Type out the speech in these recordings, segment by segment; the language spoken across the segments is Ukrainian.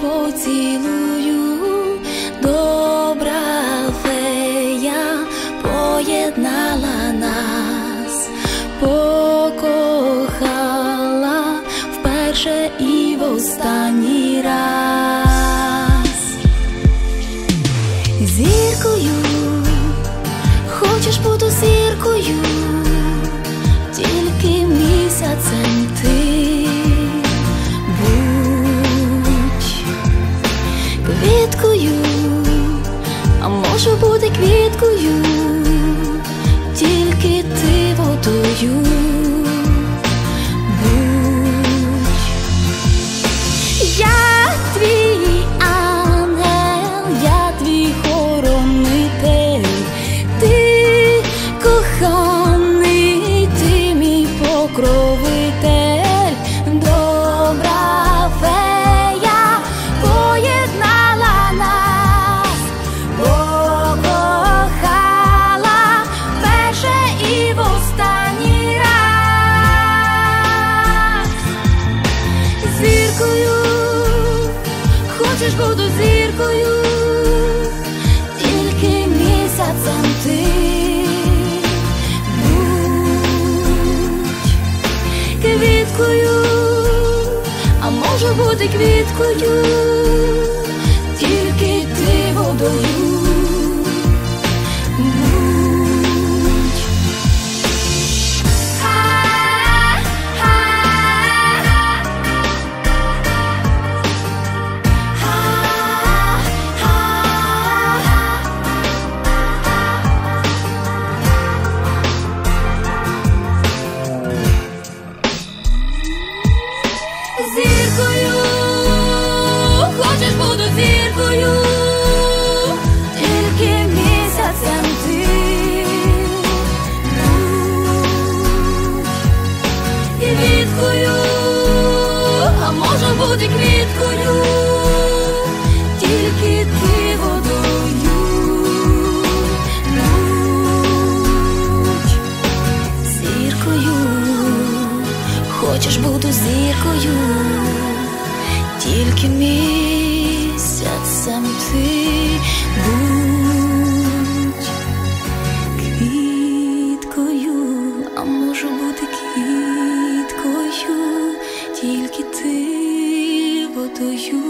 poți ilui. Хочеш буду зіркою, тільки місяцем ти. Будь квіткою, а може бути квіткою, хочеш бути зіркою, тільки місяцем ти будь квіткою, а може бути квіткою, тільки ти водою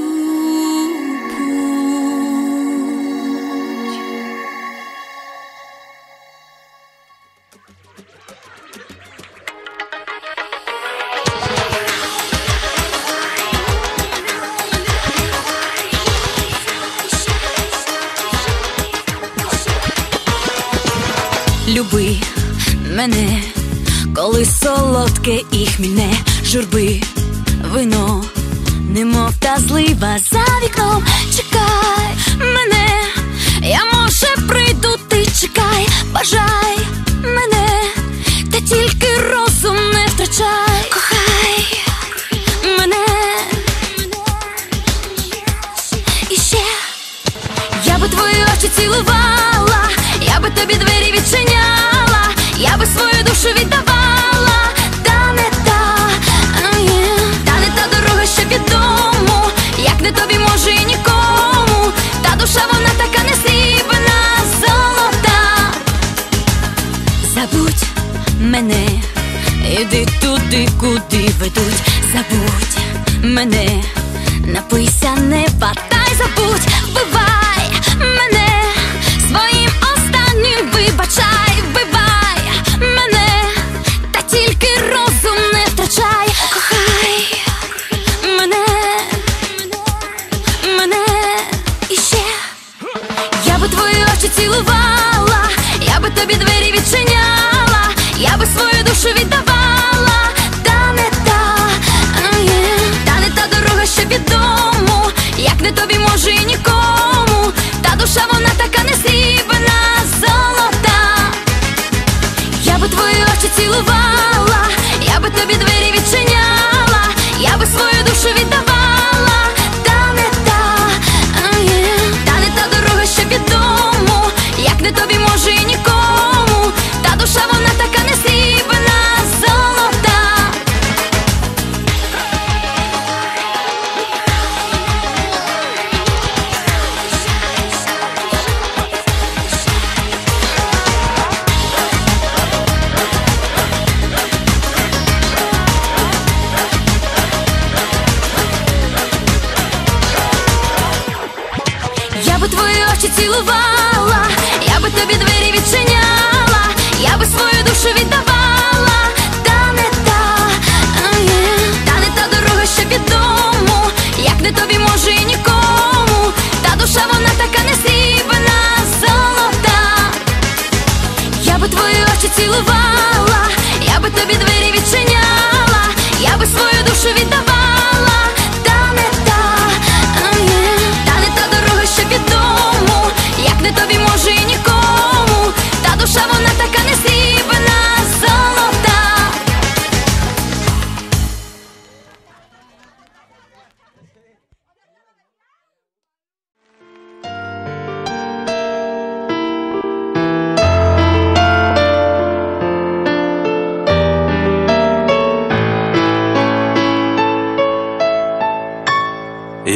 журби, вино, немов та злива за вікном. Чекай мене, я може прийду, ти чекай, бажай мене, та тільки розум не втрачай, кохай мене. І ще я би твої очі цілувала, вбивай мене, своїм останнім вибачай, вбивай мене, та тільки розум не втрачай, кохай мене, мене. І ще. Я би твої очі цілувала, я би тобі двері відчиняла, я би свою душу віддавала, очі цілувала, я би тобі двері відчиняла, я би свою душу віддавала, та не та, та не та дорога, що від як не тобі може і нікому, та душа вона така несрібна, золота. Я би твої очі цілувала,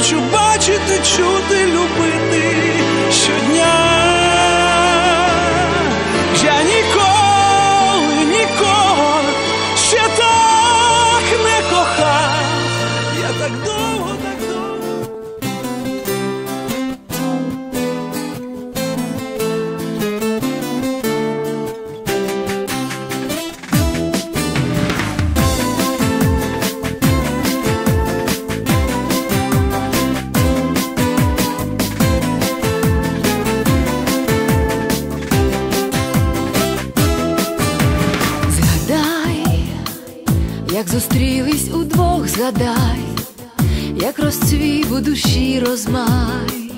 Хочу бачити, чути, любити згадай, як розцвів у душі розмай,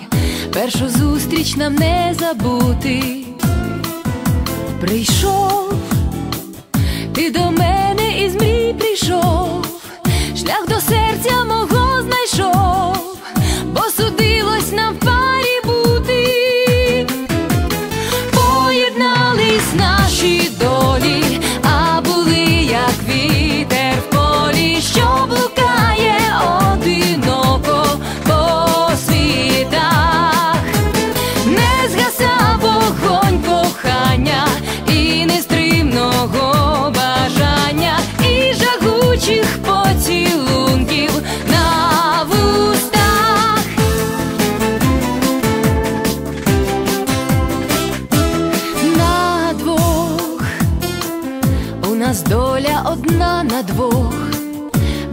першу зустріч нам не забути. Прийшов, ти до мене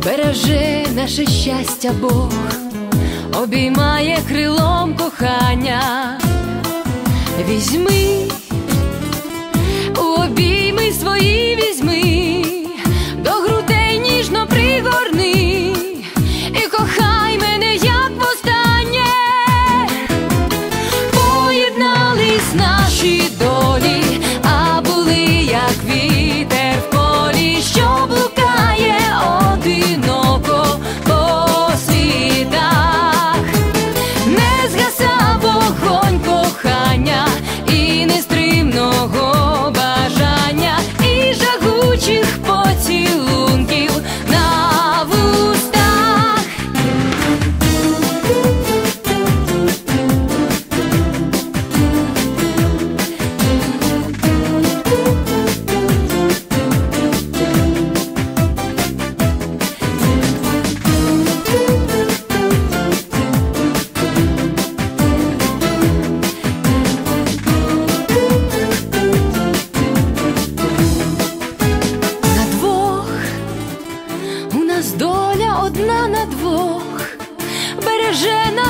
береже наше щастя Бог, обіймає крилом кохання, візьми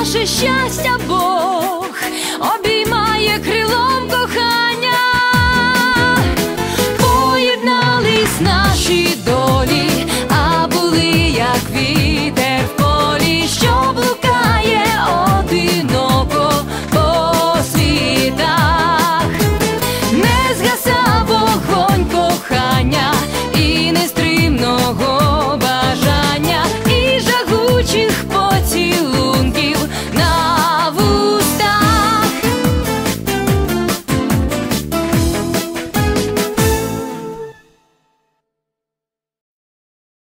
наше щастя Бог обіймає.